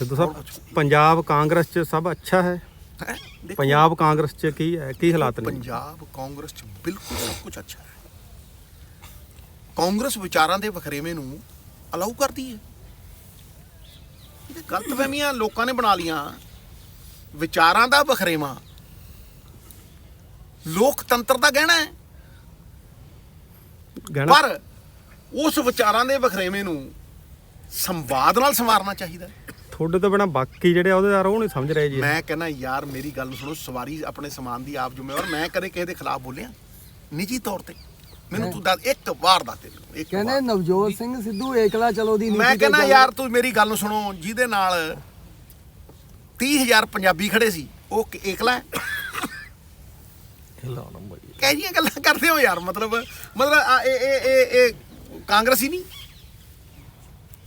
ਸਿੱਧੂ ਸਾਹਿਬ ਪੰਜਾਬ ਕਾਂਗਰਸ ਚ ਸਭ ਅੱਛਾ ਹੈ। ਹੈਂ? ਦੇਖੋ, ਪੰਜਾਬ ਕਾਂਗਰਸ ਚ ਕੀ ਹੈ ਕੀ ਹਾਲਾਤ ਨੇ? ਪੰਜਾਬ ਕਾਂਗਰਸ ਚ ਬਿਲਕੁਲ ਸਭ ਕੁਝ ਅੱਛਾ ਹੈ। ਕਾਂਗਰਸ ਵਿਚਾਰਾਂ ਦੇ ਵਖਰੇਵੇਂ ਨੂੰ ਅਲਾਉ ਕਰਦੀ ਹੈ। ਇਹ ਗਲਤਫਹਿਮੀਆਂ ਲੋਕਾਂ ਨੇ ਬਣਾ ਲੀਆਂ। ਵਿਚਾਰਾਂ ਦਾ ਵਖਰੇਵਾ। ਲੋਕਤੰਤਰ ਦਾ ਗਹਿਣਾ ਹੈ। ਗਹਿਣਾ? ਪਰ ਉਸ ਵਿਚਾਰਾਂ ਦੇ ਵਖਰੇਵੇਂ ਨੂੰ ਸੰਵਾਦ ਨਾਲ ਸੰਵਾਰਨਾ ਚਾਹੀਦਾ ਹੈ। ਤੁਹਾਡੇ ਤੋਂ ਬਿਨਾ ਬਾਕੀ ਜਿਹੜੇ ਅਹੁਦੇਦਾਰ ਉਹ ਨਹੀਂ ਸਮਝ ਰਹੇ ਜੀ। ਮੈਂ ਕਹਿੰਦਾ ਯਾਰ ਮੇਰੀ ਗੱਲ ਨੂੰ ਸੁਣੋ ਸਵਾਰੀ ਆਪਣੇ ਸਮਾਨ ਦੀ ਆਪ ਜ਼ਿੰਮੇਵਾਰ। ਮੈਂ ਕਦੇ ਕਿਸੇ ਦੇ ਖਿਲਾਫ ਬੋਲਿਆ। ਨਿੱਜੀ ਤੌਰ ਤੇ। ਮੈਨੂੰ ਤੂੰ ਦੱਸ ਇੱਕ ਵਾਰ ਦੱਸ ਦੇ ਮੈਨੂੰ, ਇੱਕ ਕਹਿੰਦੇ ਵਾਰ। ਨਵਜੋਤ ਸਿੰਘ ਸਿੱਧੂ ਏਕਲਾ ਚਲੋ ਦੀ ਨੀਤੀ ਮੈਂ ਤੇ ਕਹਿੰਦਾ ਚੱਲ- ਯਾਰ ਤੂੰ ਮੇਰੀ ਗੱਲ ਨੂੰ ਸੁਣੋ ਜਿਹਦੇ ਨਾਲ 30000 ਪੰਜਾਬੀ ਖੜੇ ਸੀ ਉਹ ਕ- ਏਕਲਾ ਹੈ। ਕਹਿ ਜੀਆਂ ਗੱਲਾਂ ਕਰਦੇ ਹੋ ਯਾਰ? ਮਤਲਬ ਮਤਲਬ ਆ ਇਹ ਇਹ ਇਹ ਇਹ ਕਾਂਗਰਸੀ ਨਹੀਂ?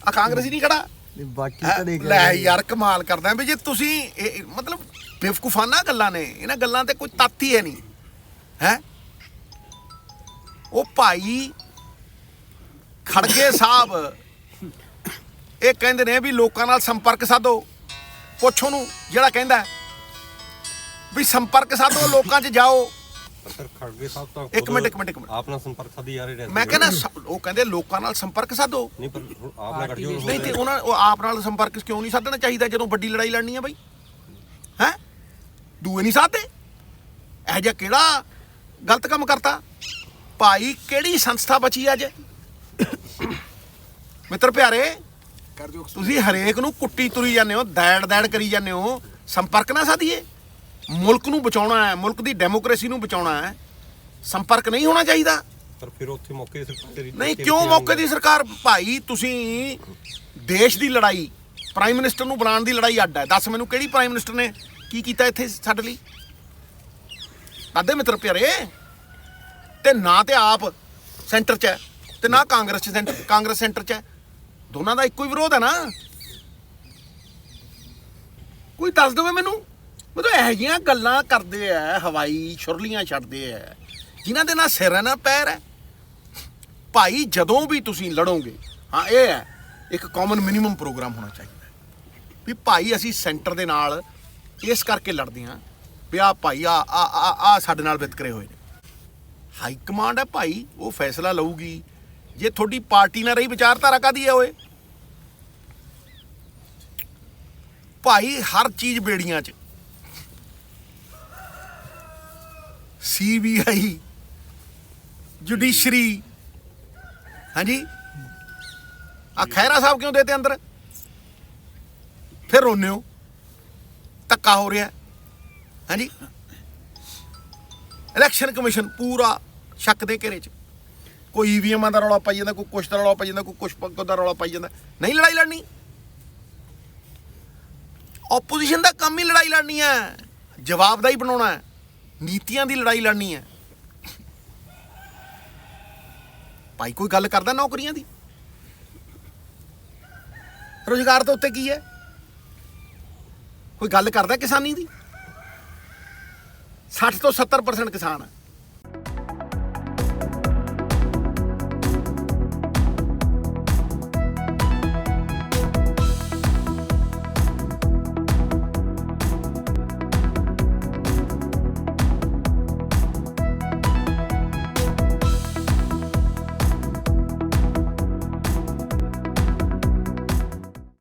ਆ ਕਾਂਗਰਸੀ ਨਹੀਂ ਖੜਾ? ਨਹੀਂ, ਬਾਕੀ? ਤਾਂ ਦੇਖ ਲੈ। ਯਾਰ ਕਮਾਲ ਕਰਦਾ ਵੀ ਜੇ ਤੁਸੀਂ ਇਹ- ਮਤਲਬ ਬੇਵਕੂਫਾਨਾ ਗੱਲਾਂ ਨੇ ਇਹਨਾਂ ਗੱਲਾਂ ਤੇ ਕੋਈ ਤੱਤ ਹੀ ਹੈ ਨਹੀਂ ਹੈ ਉਹ ਭਾਈ ਖੜਗੇ ਸਾਹਿਬ ਇਹ ਕਹਿੰਦੇ ਨੇ ਵੀ ਲੋਕਾਂ ਨਾਲ ਸੰਪਰਕ ਸਾਧੋ ਪੁੱਛੋ ਨੂੰ ਜਿਹੜਾ ਕਹਿੰਦਾ ਹੈ ਵੀ ਸੰਪਰਕ ਸਾਧੋ ਲੋਕਾਂ 'ਚ ਜਾਓ ਸਰ ਖੜਗੇ ਸਾਹਿਬ ਤਾਂ ਇੱਕ ਮਿੰਟ, ਇੱਕ ਮਿੰਟ, ਇੱਕ ਮਿੰਟ। ਆਪ ਨਾਲ ਸੰਪਰਕ ਸਾਧੀ ਜਾ ਰਹੇ ਨੇ। ਮੈਂ ਕਹਿੰਦਾ ਸ- ਉਹ ਕਹਿੰਦੇ ਲੋਕਾਂ ਨਾਲ ਸੰਪਰਕ ਸਾਧੋ। ਨਹੀਂ ਪਰ ਹੁਣ ਆਪ ਨਾਲ ਨਹੀਂ ਤੇ ਉਹਨਾਂ ਉਹ ਆਪ ਨਾਲ ਸੰਪਰਕ ਕਿਉਂ ਨਹੀਂ ਸਾਧਣਾ ਚਾਹੀਦਾ ਜਦੋਂ ਵੱਡੀ ਲੜਾਈ ਲੜਨੀ ਹੈ ਬਈ? ਹੈ? ਦੂਏ ਨਹੀਂ ਸਾਧਦੇ? ਇਹ ਜਿਹਾ ਕਿਹੜਾ ਗਲਤ ਕੰਮ ਕਰਤਾ? ਭਾਈ ਕਿਹੜੀ ਸੰਸਥਾ ਬਚੀ ਅੱਜ? ਮਿੱਤਰ ਪਿਆਰੇ ਤੁਸੀਂ ਹਰੇਕ ਨੂੰ ਕੁੱਟੀ ਤੁਰੀ ਜਾਂਦੇ ਹੋ ਦੈੜ ਦੈੜ ਕਰੀ ਜਾਂਦੇ ਹੋ। ਸੰਪਰਕ ਨਾ ਸਾਧੀਏ। ਮੁਲਕ ਨੂੰ ਬਚਾਉਣਾ ਹੈ ਮੁਲਕ ਦੀ ਡੈਮੋਕ੍ਰੇਸੀ ਨੂੰ ਬਚਾਉਣਾ ਹੈ ਸੰਪਰਕ ਨਹੀਂ ਹੋਣਾ ਚਾਹੀਦਾ। ਪਰ ਫਿਰ ਉੱਥੇ ਮੌਕੇ ਤੇ ਤੇਰੀ ਨਹੀਂ ਕਿਉਂ ਮੌਕੇ ਦੀ ਸਰਕਾਰ? ਭਾਈ ਤੁਸੀਂ ਦੇਸ਼ ਦੀ ਲੜਾਈ ਪ੍ਰਾਈਮ ਮਿਨਿਸਟਰ ਨੂੰ ਬਣਾਉਣ ਦੀ ਲੜਾਈ ਅੱਡ ਹੈ। ਦੱਸ ਮੈਨੂੰ ਕਿਹੜੀ ਪ੍ਰਾਈਮ ਮਿਨਿਸਟਰ ਨੇ ਕੀ ਕੀਤਾ ਇੱਥੇ ਸਾਡੇ ਲਈ? ਆਦੇ ਮਿੱਤਰ ਪਿਆਰੇ ਤੇ ਨਾ ਤੇ ਆਪ ਸੈਂਟਰ 'ਚ ਹੈ ਤੇ ਨਾ ਕਾਂਗਰਸ 'ਚ ਸੈਂਟਰ ਕਾਂਗਰਸ ਸੈਂਟਰ 'ਚ ਹੈ। ਦੋਨਾਂ ਦਾ ਇੱਕੋ ਹੀ ਵਿਰੋਧ ਹੈ ਨਾ? ਕੋਈ ਦੱਸ ਦੇਵੇ ਮੈਨੂੰ? ਮਤਲਬ ਇਹੋ ਜਿਹੀਆਂ ਗੱਲਾਂ ਕਰਦੇ ਆ, ਹਵਾਈ ਛੁਰਲੀਆਂ ਛੱਡਦੇ ਆ, ਜਿਨ੍ਹਾਂ ਦੇ ਨਾਲ ਸਿਰ ਹੈ ਨਾ, ਪੈਰ ਹੈ। ਭਾਈ, ਜਦੋਂ ਵੀ ਤੁਸੀਂ ਲੜੋਗੇ, ਹਾਂ, ਇਹ ਹੈ, ਇੱਕ ਕਾਮਨ ਮਿਨੀਮਮ ਪ੍ਰੋਗਰਾਮ ਹੋਣਾ ਚਾਹੀਦਾ ਵੀ ਭਾਈ, ਅਸੀਂ ਸੈਂਟਰ ਦੇ ਨਾਲ ਇਸ ਕਰਕੇ ਲੜਦੇ ਹਾਂ ਵੀ ਆ ਭਾਈ ਆ ਆ ਆ- ਆ ਸਾਡੇ ਨਾਲ ਵਿਤਕਰੇ ਹੋਏ ਨੇ। ਹਾਈ ਕਮਾਂਡ ਹੈ ਭਾਈ, ਉਹ ਫੈਸਲਾ ਲਊਗੀ। ਜੇ ਤੁਹਾਡੀ ਪਾਰਟੀ ਨਾਲ ਰਹੀ, ਵਿਚਾਰਧਾਰਾ ਕਾਦੀ ਹੈ ਓਏ? ਭਾਈ, ਹਰ ਚੀਜ਼ ਬੇੜੀਆਂ 'ਚ। ਸੀਬੀਆਈ ਜੁਡੀਸ਼ਰੀ ਹਾਂਜੀ? ਆ ਖੈਰਾ ਸਾਹਿਬ ਕਿਉਂ ਦੇਤੇ ਅੰਦਰ? ਫਿਰ ਰੋਨੇ ਹੋ। ਧੱਕਾ ਹੋ ਰਿਹਾ। ਹਾਂਜੀ? ਇਲੈਕਸ਼ਨ ਕਮਿਸ਼ਨ ਪੂਰਾ ਸ਼ੱਕ ਦੇ ਘੇਰੇ 'ਚ। ਕੋਈ ਈਵੀਐਮਾਂ ਦਾ ਰੌਲਾ ਪਾਈ ਜਾਂਦਾ, ਕੋਈ ਕੁਛ ਦਾ ਰੌਲਾ ਪਾਈ ਜਾਂਦਾ, ਕੋਈ ਕੁਛ ਪ- ਦਾ ਰੌਲਾ ਪਾਈ ਜਾਂਦਾ। ਨਹੀਂ ਲੜਾਈ ਲੜਨੀ। ਆਪੋਜੀਸ਼ਨ ਦਾ ਕੰਮ ਹੀ ਲੜਾਈ ਲੜਨੀ ਹੈ। ਜਵਾਬਦਾਈ ਬਣਾਉਣਾ ਹੈ। ਨੀਤੀਆਂ ਦੀ ਲੜਾਈ ਲੜਨੀ ਹੈ। ਭਾਈ ਕੋਈ ਗੱਲ ਕਰਦਾ ਨੌਕਰੀਆਂ ਦੀ? ਰੋਜ਼ਗਾਰ ਤੋਂ ਉੱਤੇ ਕੀ ਹੈ? ਕੋਈ ਗੱਲ ਕਰਦਾ ਕਿਸਾਨੀ ਦੀ? 60 ਤੋਂ 70% ਕਿਸਾਨ ਹੈ।